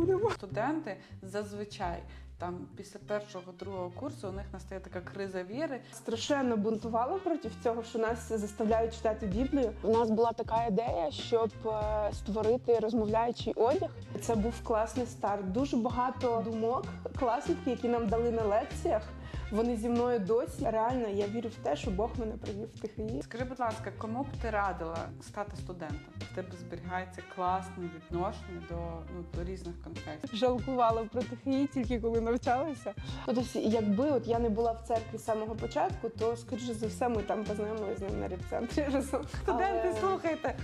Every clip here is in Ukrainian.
будемо. Студенти зазвичай там після першого другого курсу у них настає така криза віри. Страшенно бунтувала проти цього, що нас заставляють читати Біблію. У нас була така ідея, щоб е, створити розмовляючий одяг. Це був класний старт. Дуже багато думок класних, які нам дали на лекціях. Вони зі мною досі. Реально, я вірю в те, що Бог мене привів в ТХІ. Скажи, будь ласка, кому б ти радила стати студентом? В тебе зберігається класне відношення до, ну, до різних конфесій. Жалкувала про ТХІ тільки коли навчалася. Ну, тобто, якби от я не була в церкві з самого початку, то скоріше за все ми там познайомилися з ним на репцентрі разом. Студенти, Але- слухайте.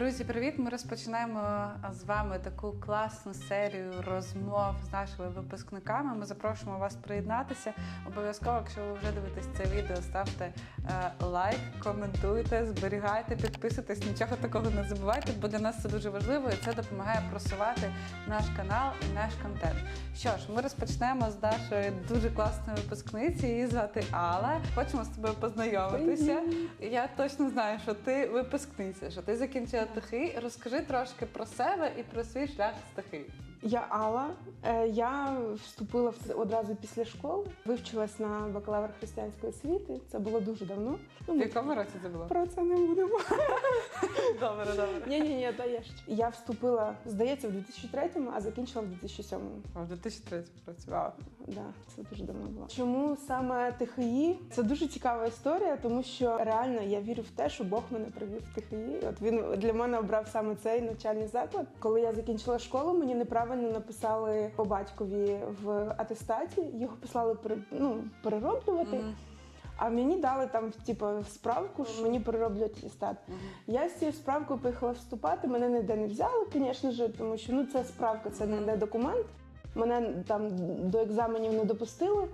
Друзі, привіт! Ми розпочинаємо з вами таку класну серію розмов з нашими випускниками. Ми запрошуємо вас приєднатися. Обов'язково, якщо ви вже дивитесь це відео, ставте е, лайк, коментуйте, зберігайте, підписуйтесь, нічого такого не забувайте, бо для нас це дуже важливо і це допомагає просувати наш канал і наш контент. Що ж, ми розпочнемо з нашої дуже класної випускниці. Її звати Алла. Хочемо з тобою познайомитися. Я точно знаю, що ти випускниця, що ти закінчила ТХІ. Розкажи трошки про себе і про свій шлях з Я Алла. Е, Я вступила в одразу після школи, вивчилась на бакалавр християнської освіти. Це було дуже давно. Ну, В якому році це було? про це не будемо. Добре, добре. Ні, ні, ні, та я ще. Я вступила, здається, в 2003-му, а закінчила в 2007-му. А в 2003 працювала. Да, це дуже давно було. Чому саме ТХІ? Це дуже цікава історія, тому що реально я вірю в те, що Бог мене привів в ТХІ. От він для мене обрав саме цей навчальний заклад. Коли я закінчила школу, мені неправильно написали по батькові в атестаті. Його послали ну, перероблювати. А мені дали там, типу, справку, що мені перероблять атестат. Я з цією справкою поїхала вступати. Мене ніде не взяли, звісно ж, тому що ну це справка, це не документ. Мене там до екзаменів не допустили.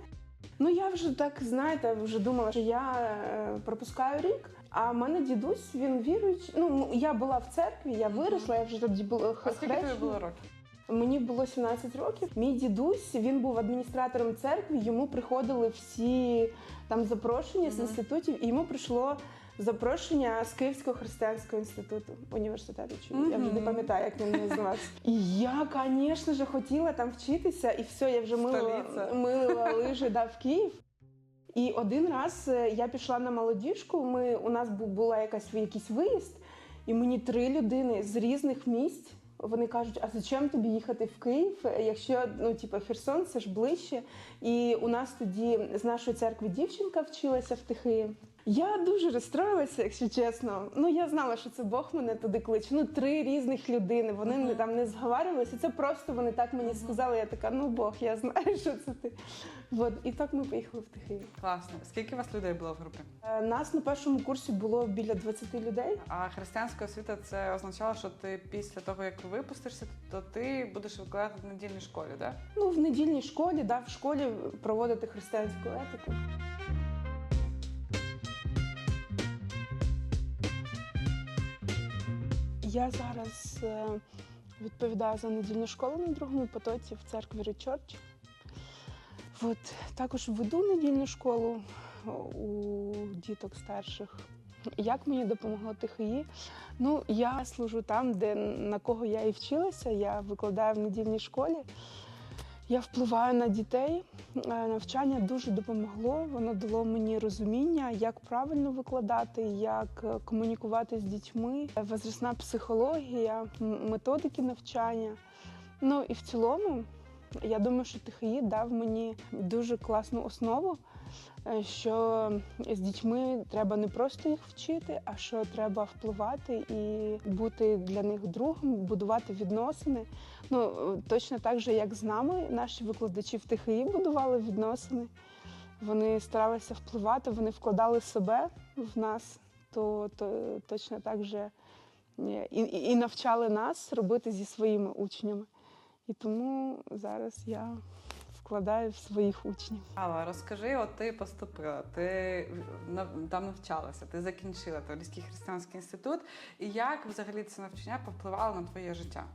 Ну я вже так знаєте, вже думала, що я е, пропускаю рік. А в мене дідусь, він віруючий. Ну я була в церкві, я виросла, я вже тоді була А скільки тобі було років? Мені було 17 років. Мій дідусь він був адміністратором церкви. Йому приходили всі там запрошення з інститутів, і йому прийшло запрошення з Київського християнського інституту університету. Чи я вже не пам'ятаю, як він називався. І я, звісно ж, хотіла там вчитися, і все, я вже мила, Столиця. мила лижі да, в Київ. І один раз е, я пішла на молодіжку. Ми у нас бу- була якась якийсь виїзд, і мені три людини з різних місць. Вони кажуть, а зачем тобі їхати в Київ, якщо ну типу, Херсон це ж ближче. І у нас тоді з нашої церкви дівчинка вчилася в Тихи. Я дуже розстроїлася, якщо чесно. Ну я знала, що це Бог мене туди кличе. Ну три різних людини. Вони не там не зговарювалися. Це просто вони так мені сказали. Я така, ну Бог, я знаю, що це ти. От і так ми поїхали в Тихий. Класно. Скільки у вас людей було в групі? Е, Нас на першому курсі було біля 20 людей. А християнська освіта це означало, що ти після того, як випустишся, то ти будеш викладати в недільній школі, так? Ну, в недільній школі, да, в школі проводити християнську етику. Я зараз е, відповідаю за недільну школу на другому потоці в церкві Речорч. От, також веду недільну школу у діток старших. Як мені допомогло ТХІ? Ну, я служу там, де на кого я і вчилася. Я викладаю в недільній школі. Я впливаю на дітей. Е, Навчання дуже допомогло. Воно дало мені розуміння, як правильно викладати, як е, комунікувати з дітьми, Е, возрастна психологія, методики навчання. Ну і в цілому, я думаю, що ТХІ дав мені дуже класну основу, що з дітьми треба не просто їх вчити, а що треба впливати і бути для них другом, будувати відносини. Ну, точно так же, як з нами, наші викладачі в ТХІ будували відносини. Вони старалися впливати, вони вкладали себе в нас, то, то точно так же е, і, і навчали нас робити зі своїми учнями. І тому зараз я вкладаю в своїх учнів. Алла, розкажи, от ти поступила, ти там навчалася, ти закінчила Таврійський християнський інститут. І як взагалі це навчання повпливало на твоє життя?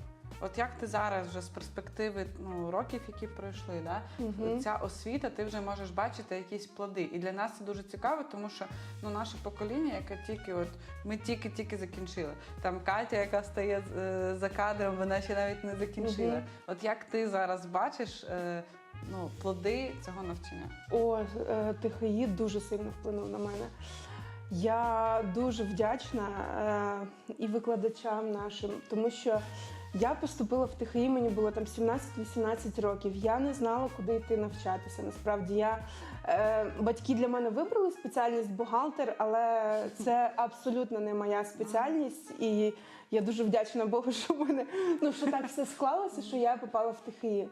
От як ти зараз вже з перспективи ну, років, які пройшли, да? Мгм. ця освіта, ти вже можеш бачити якісь плоди. І для нас це дуже цікаво, тому що ну, наше покоління, яке тільки от ми тільки-тільки закінчили. Там Катя, яка стає е, за кадром, вона ще навіть не закінчила. Мгм. От як ти зараз бачиш е, ну, плоди цього навчання? О, е, ТХІ дуже сильно вплинув на мене. Я дуже вдячна е, і викладачам нашим, тому що я поступила в ТХІ, мені було там 17-18 років. Я не знала, куди йти навчатися. Насправді я е, батьки для мене вибрали спеціальність бухгалтер, але це абсолютно не моя спеціальність. І я дуже вдячна Богу, що в мене ну що так все склалося, що я попала в ТХІ.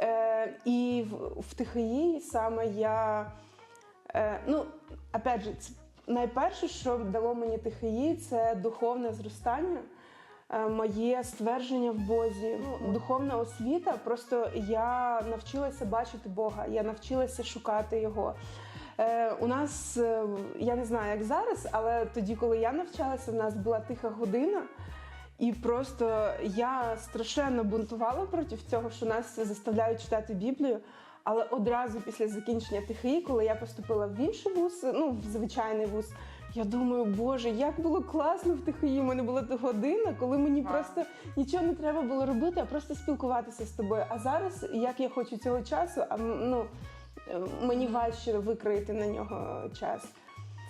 Е, і в, в ТХІ саме я. Е, ну, опять же, найперше, що дало мені ТХІ, це духовне зростання, моє ствердження в Бозі, ну, духовна освіта. Просто я навчилася бачити Бога, я навчилася шукати Його. Е, у нас, е, я не знаю, як зараз, але тоді, коли я навчалася, в нас була тиха година. І просто я страшенно бунтувала проти цього, що нас заставляють читати Біблію. Але одразу після закінчення ТХІ, коли я поступила в інший вуз, ну в звичайний вуз, я думаю, боже, як було класно в ТХІ. У мене була година, коли мені просто нічого не треба було робити, а просто спілкуватися з тобою. А зараз, як я хочу цього часу, а ну е, мені важче викроїти на нього час.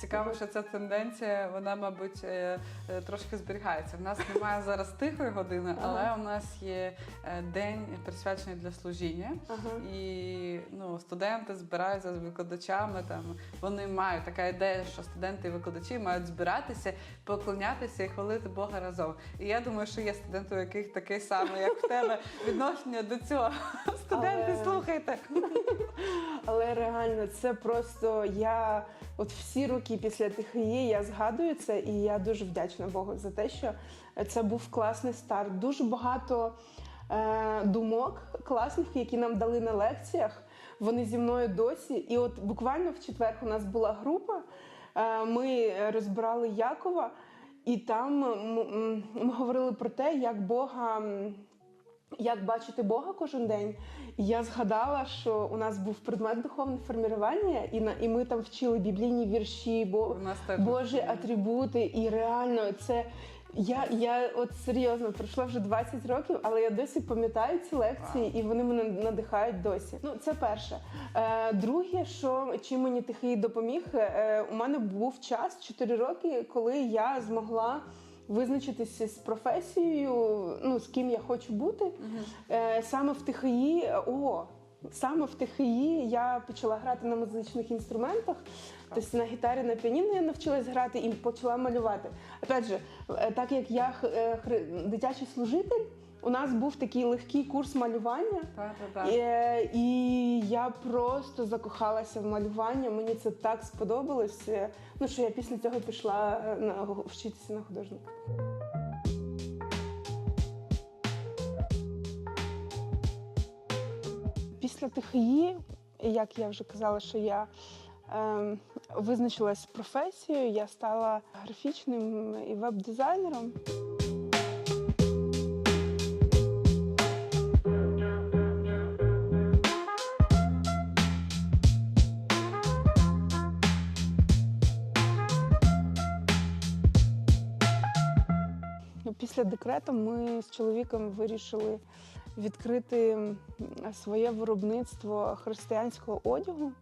Цікаво, що ця тенденція, вона, мабуть, е, е, трошки зберігається. В нас немає зараз тихої години, але Ага. у нас є е, день присвячений для служіння. Ага. І ну, студенти збираються з викладачами. Там вони мають така ідея, що студенти і викладачі мають збиратися, поклонятися і хвалити Бога разом. І я думаю, що є студенти, у яких таке саме, як в тебе, відношення до цього. Студенти, Але- слухайте. Але реально, це просто я от всі роки після ТХІ я згадую це, і я дуже вдячна Богу за те, що це був класний старт. Дуже багато е, думок класних, які нам дали на лекціях. Вони зі мною досі. І от буквально в четвер у нас була група. Е, ми розбирали Якова, і там м, м, ми говорили про те, як Бога. Як бачити Бога кожен день. І я згадала, що у нас був предмет духовне формування, і на і ми там вчили біблійні вірші, бо Божі атрибути. І реально це. Я, я от серйозно пройшло вже 20 років, але я досі пам'ятаю ці лекції, і вони мене надихають досі. Ну, це перше. Е, друге, що чим мені тихий допоміг, е, у мене був час 4 роки, коли я змогла визначитися з професією, ну з ким я хочу бути. Е, саме в ТХІ, о, саме в ТХІ я почала грати на музичних інструментах. Тобто на гітарі, на піаніно я навчилась грати і почала малювати. Опять же, е, так як я е, дитячий служитель, у нас був такий легкий курс малювання. Так, так, так. Е, І я просто закохалася в малювання. Мені це так сподобалось. е, Ну що я після цього пішла е, на вчитися на художника. Після ТХІ, як я вже казала, що я ем, визначилась професією, я стала графічним і веб-дизайнером. Після декрету ми з чоловіком вирішили відкрити своє виробництво християнського одягу,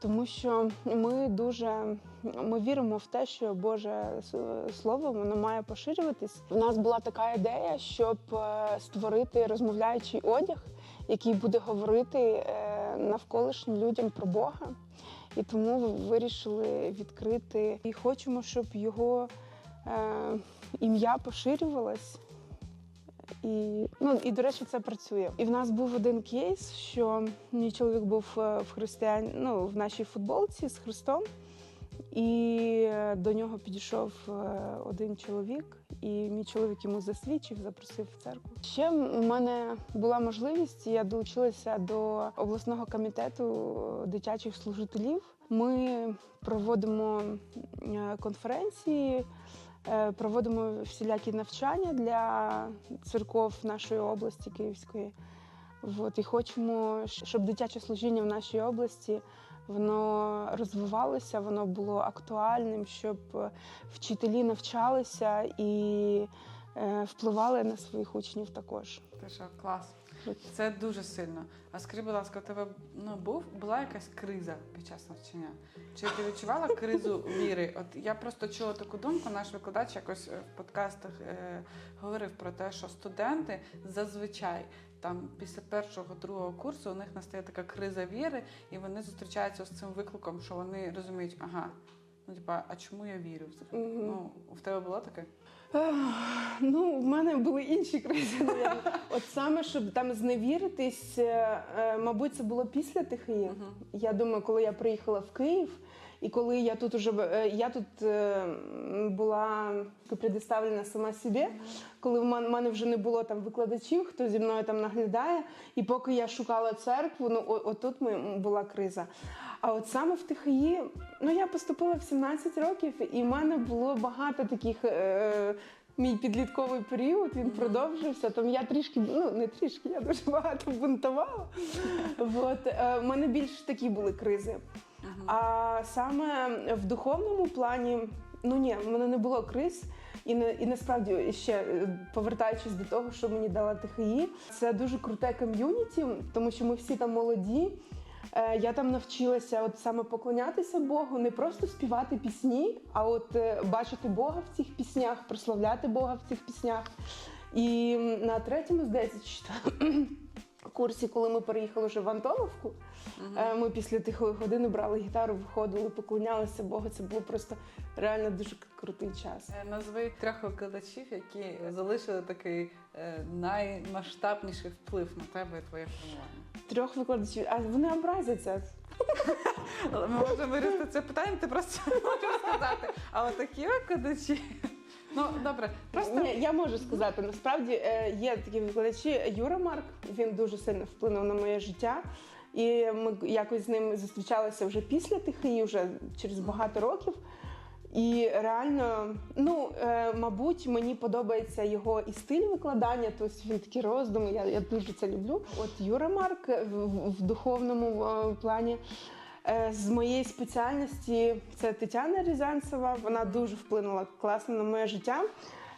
тому що ми дуже ми віримо в те, що Боже слово воно має поширюватись. У нас була така ідея, щоб е, створити розмовляючий одяг, який буде говорити е, навколишнім людям про Бога. І тому вирішили відкрити і хочемо, щоб його е, ім'я поширювалось. І, ну, і, до речі, це працює. І в нас був один кейс, що мій чоловік був е, в християн, ну, в нашій футболці з Христом, і е, до нього підійшов е, один чоловік, і мій чоловік йому засвідчив, запросив в церкву. Ще у мене була можливість, я долучилася до обласного комітету дитячих служителів. Ми проводимо конференції Проводимо всілякі навчання для церков нашої області Київської. От, і хочемо, щоб дитяче служіння в нашій області воно розвивалося, воно було актуальним, щоб е, вчителі навчалися і е, впливали на своїх учнів також. Що, клас. Це дуже сильно. А скажи, будь ласка, у тебе ну, був, була якась криза під час навчання? Чи ти відчувала кризу віри? От я просто чула таку думку, наш викладач якось е, в подкастах е, говорив про те, що студенти зазвичай там після першого другого курсу у них настає така криза віри, і вони зустрічаються з цим викликом, що вони розуміють, ага, ну типа, а чому я вірю? Мгм. Ну, в тебе було таке? Ну, в мене були інші кризи. От саме, щоб там зневіритись, е, е, мабуть, це було після. Мгм. Я думаю, коли я приїхала в Київ, і коли я тут уже е, я тут була предоставлена сама собі, коли в мен- мене вже не було там викладачів, хто зі мною там наглядає. І поки я шукала церкву, ну отут ми, була криза. А от саме в ТХІ, ну я поступила в 17 років, і в мене було багато таких. Е, Мій підлітковий період він продовжився. Там я трішки, ну не трішки, я дуже багато бунтувала. От, е, в мене більш такі були кризи. А саме в духовному плані, ну ні, в мене не було криз. І, на, і насправді ще е, повертаючись до того, що мені дала ТХІ, це дуже круте ком'юніті, тому що ми всі там молоді. Е, Я там навчилася от саме поклонятися Богу, не просто співати пісні, а от е, бачити Бога в цих піснях, прославляти Бога в цих піснях. І на третьому, здається, чи четвертому курсі, коли ми переїхали вже в Антоновку, е, ми після тихої години брали гітару, виходили, поклонялися Богу. Це було просто реально дуже крутий час. Назви трьох викладачів, які залишили такий наймасштабніший вплив на тебе і твоє формування. Трьох викладачів, а вони образяться. Але Ми можемо вирішити це питання, ти просто можеш сказати. А от такі викладачі. Ну добре, просто Ні, я можу сказати, насправді е, є такі викладачі. Юра Марк, він дуже сильно вплинув на моє життя. І ми якось з ним зустрічалися вже після ТХІ, вже через багато років. І реально, ну е, мабуть, мені подобається його і стиль викладання, тобто він такі роздуми, я, я дуже це люблю. От Юра Марк в, в- духовному е, плані. Е, З моєї спеціальності це Тетяна Рязанцева. Вона дуже вплинула класно на моє життя.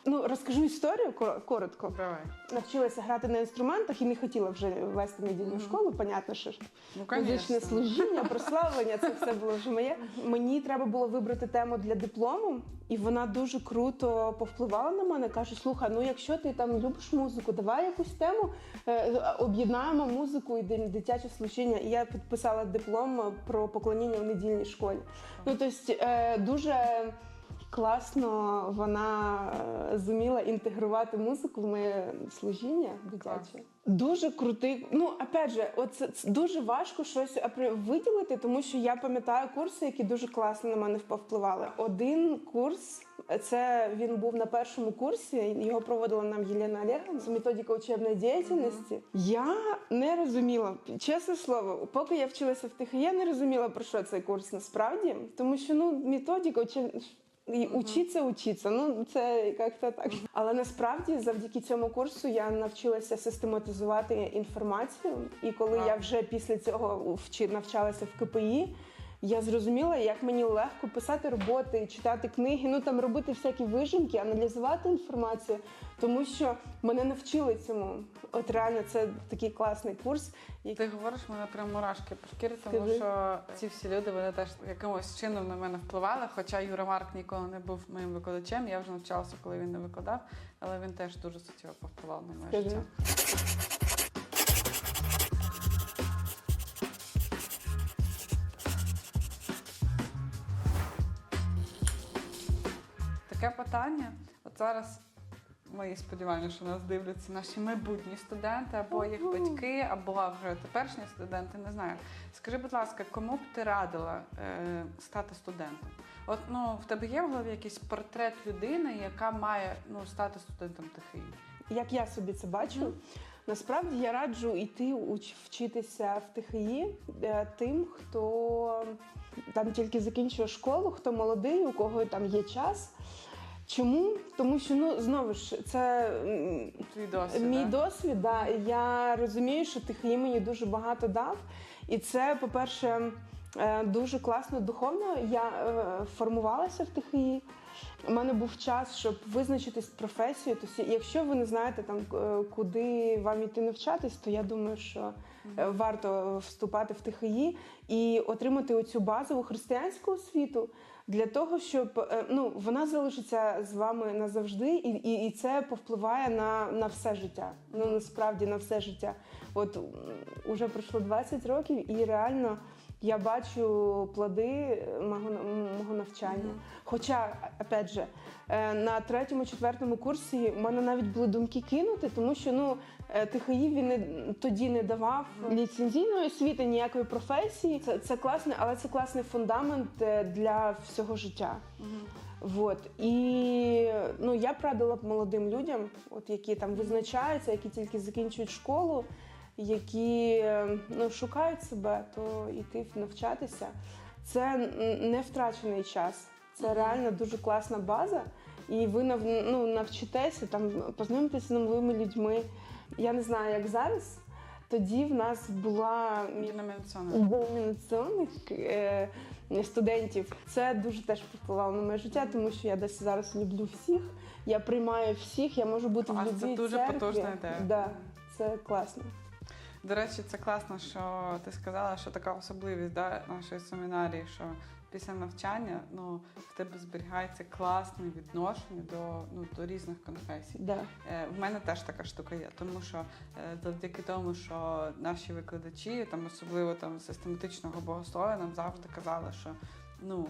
Ну розкажу історію кор- коротко. давай. Навчилася грати на інструментах і не хотіла вже вести недільну школу. Понятно, що ж Ну, музичне служіння, прославлення це все було вже моє. Мені треба було вибрати тему для диплому, і вона дуже круто повпливала на мене. каже: слухай, ну якщо ти там любиш музику, давай якусь тему е, об'єднаємо музику і дин- дитяче служіння. І я підписала диплом про поклоніння в недільній школі. Ну тобто е, дуже. Класно вона е, зуміла інтегрувати музику в моє служіння дитяче. Дуже крутий. Ну, опять же, от це, це дуже важко щось виділити, тому що я пам'ятаю курси, які дуже класно на мене впливали. Один курс це він був на першому курсі. Його проводила нам Єлена Олеговна з методика учебної діяльності. Я не розуміла, чесне слово, поки я вчилася в ТХ, я не розуміла про що цей курс насправді, тому що ну методика учеб... І учиться, учиться. Ну це як-то так. Але насправді, завдяки цьому курсу, я навчилася систематизувати інформацію. І коли я вже після цього навчалася в КПІ, я зрозуміла, як мені легко писати роботи, читати книги, ну там робити всякі вижимки, аналізувати інформацію, тому що мене навчили цьому. От реально це такий класний курс. який- Ти говориш, мене прям мурашки по шкірі, тому Скажи. що ці всі люди вони теж якимось чином на мене впливали. Хоча Юра Марк ніколи не був моїм викладачем. Я вже навчалася, коли він не викладав, але він теж дуже суттєво повпливав на моє Скажи. життя. Таке питання. От зараз мої сподівання, що нас дивляться наші майбутні студенти, або їх батьки, або вже теперішні студенти. Не знаю. Скажи, будь ласка, кому б ти радила е, стати студентом? От ну в тебе є в голові якийсь портрет людини, яка має ну стати студентом ТХІ? як я собі це бачу. Насправді я раджу йти вчитися в ТХІ е, тим, хто там тільки закінчує школу, хто молодий, у кого там є час. Чому? Тому що ну знову ж це м, Твій досвід. Мій да? досвід, да. Я розумію, що ТХІ мені дуже багато дав. І це, по-перше, е, дуже класно духовно. Я е, формувалася в ТХІ. У мене був час, щоб визначитись професією. Тобто, якщо ви не знаєте там, е, куди вам іти навчатись, то я думаю, що е, варто вступати в ТХІ і отримати оцю базову християнську освіту для того, щоб е, ну вона залишиться з вами назавжди, і, і, і це повпливає на, на все життя. Ну насправді на все життя. От уже пройшло 20 років, і реально я бачу плоди мого, мого навчання. Хоча, опять же, е, на третьому, четвертому курсі в мене навіть були думки кинути, тому що ну е, ТХІ він не, тоді не давав ліцензійної освіти, ніякої професії. Це, це класне, але це класний фундамент е, для всього життя. Вот. І ну, я б радила б молодим людям, от, які там визначаються, які тільки закінчують школу, які е, ну, шукають себе, то йти навчатися. Це не втрачений час. Це реально дуже класна база. І ви нав, ну, навчитеся там познайомитися з новими людьми. Я не знаю, як зараз. Тоді в нас була Деномінаціонна. Е, студентів. Це дуже теж повпливало на моє життя, тому що я десь зараз люблю всіх. Я приймаю всіх, я можу бути в Клас, любій це дуже церкві. потужна ідея. Да, це класно. До речі, це класно, що ти сказала, що така особливість да, нашої семінарії, що після навчання ну, в тебе зберігається класне відношення до, ну, до різних конфесій. Да. Е, В мене теж така штука є, тому що е, завдяки тому, що наші викладачі, там особливо там систематичного богослов'я, нам завжди казали, що ну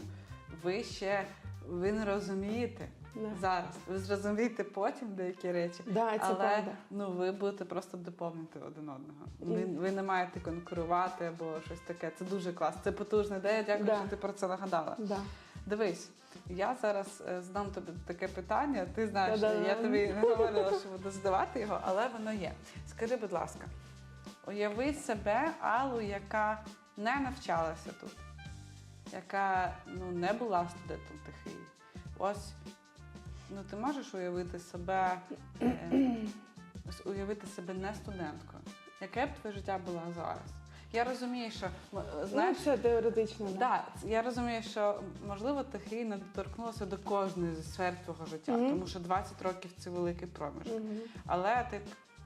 ви ще ви не розумієте Да. зараз. Ви зрозумієте потім деякі речі. Да, це Але правда. ну ви будете просто доповнити один одного. Ви, І- ви не маєте конкурувати або щось таке. Це дуже класно. Це потужна ідея. Дякую, Да. що ти про це нагадала. Да. Дивись, я зараз е, задам тобі таке питання. Ти знаєш, Та-дам. я тобі не говорила, що буду задавати його, але воно є. Скажи, будь ласка, уяви себе, Аллу, яка не навчалася тут, яка ну, не була студентом ТХІ. Ось ну, ти можеш уявити себе, е, уявити себе не студенткою. Яке б твоє життя було зараз? Я розумію, що м, Ну, знаєш, це теоретично. Да. Я розумію, що можливо ти ТХІ не доторкнулося до кожної зі сфер твого життя, Мгм. тому що 20 років це великий проміжок. Мгм. Але ти,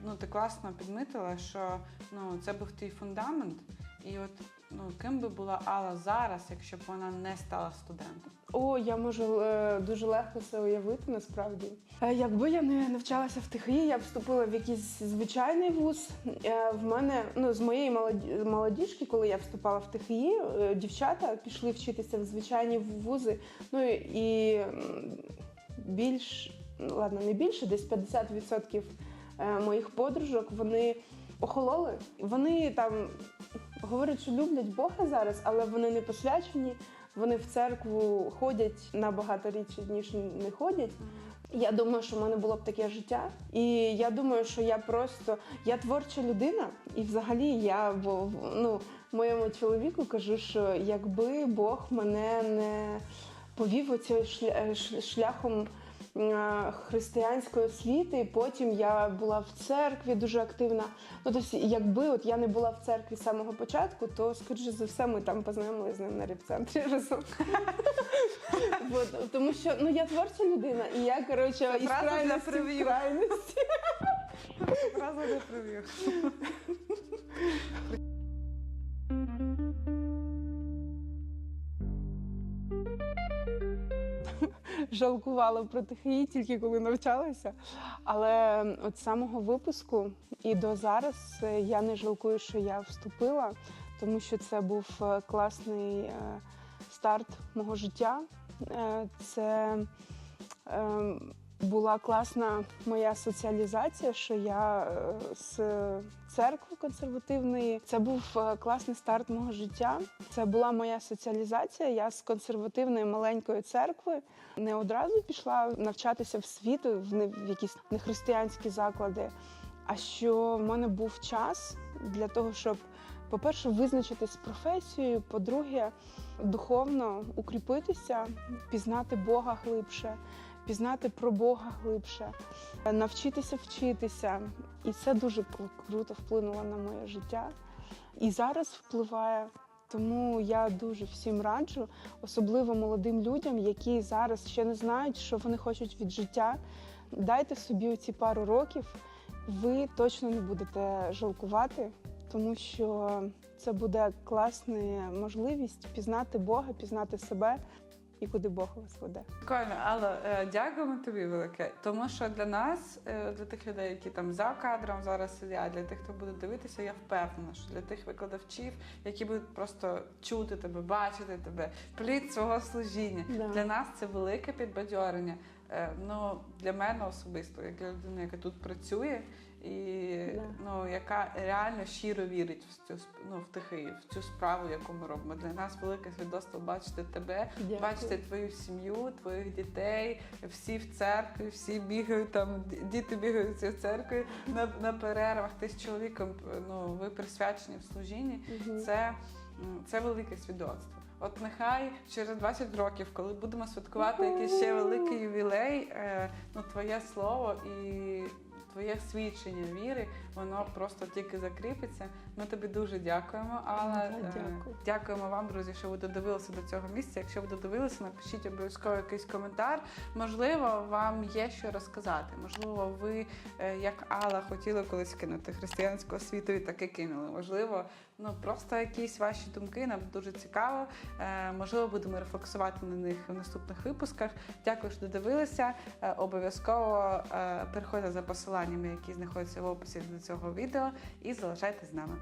ну, ти класно підмітила, що ну, це був твій фундамент, і от ну, ким би була Алла зараз, якщо б вона не стала студентом? О, я можу е, дуже легко це уявити насправді. Е, якби я не навчалася в ТХІ, я б вступила в якийсь звичайний вуз. Е, в мене ну з моєї молоді, молодіжки, коли я вступала в ТХІ, е, дівчата пішли вчитися в звичайні вузи. Ну і більш ладно, не більше, десь 50% е, моїх подружок вони охололи. Вони там говорять, що люблять Бога зараз, але вони не посвячені. Вони в церкву ходять набагато рідше, ніж не ходять. Я думаю, що в мене було б таке життя. І я думаю, що я просто я творча людина, і взагалі я ну, моєму чоловіку кажу, що якби Бог мене не повів шля- шляхом християнської освіти, і потім я була в церкві дуже активна. Ну, тобто, якби от я не була в церкві з самого початку, то скоріше за все ми там познайомилися з ним на репцентрі разом. Тому що ну я творча людина, і я коротше із крайності в крайності. Одразу не привів. Жалкувала про ТХІ тільки коли навчалася. Але от з самого випуску і до зараз е, я не жалкую, що я вступила, тому що це був е, класний е, старт мого життя. Це е, була класна моя соціалізація, що я з церкви консервативної. Це був е, класний старт мого життя. Це була моя соціалізація. Я з консервативної маленької церкви не одразу пішла навчатися в світ, в, якісь нехристиянські заклади. А що в мене був час для того, щоб, по-перше, визначитись з професією, по-друге, духовно укріпитися, пізнати Бога глибше, пізнати про Бога глибше, навчитися вчитися. І це дуже круто вплинуло на моє життя. І зараз впливає. Тому я дуже всім раджу, особливо молодим людям, які зараз ще не знають, що вони хочуть від життя. Дайте собі оці пару років, ви точно не будете жалкувати, тому що це буде класна можливість пізнати Бога, пізнати себе і куди Бог вас веде. Прикольно, Алла, е, дякуємо тобі велике. Тому що для нас, е, для тих людей, які там за кадром зараз сидять, для тих, хто буде дивитися, я впевнена, що для тих викладачів, які будуть просто чути тебе, бачити тебе, плід свого служіння. Да. Для нас це велике підбадьорення. Е, Ну, для мене особисто, як для людини, яка тут працює, і Да. ну, яка реально щиро вірить в цю ну, в тихий, в цю справу, яку ми робимо. Для нас велике свідоцтво бачити тебе, Дякую. бачити твою сім'ю, твоїх дітей, всі в церкві, всі бігають там, діти бігають в церкві на, на перервах. Ти з чоловіком ну, ви присвячені в служінні. Мгм. Це, це велике свідоцтво. От нехай через 20 років, коли будемо святкувати якийсь ще великий ювілей, е, ну твоє слово і твоє свідчення віри, воно просто тільки закріпиться. Ми тобі дуже дякуємо. Але дякую. дякуємо вам, друзі, що ви додивилися до цього місця. Якщо ви додивилися, напишіть обов'язково якийсь коментар. Можливо, вам є що розказати. Можливо, ви, е, як Алла, хотіли колись кинути християнську освіту і таки кинули. Можливо, ну просто якісь ваші думки нам дуже цікаво. Е, Можливо, будемо рефлексувати на них в наступних випусках. Дякую, що додивилися. Е, Обов'язково е, переходьте за посиланнями, які знаходяться в описі до цього відео, і залишайтесь з нами.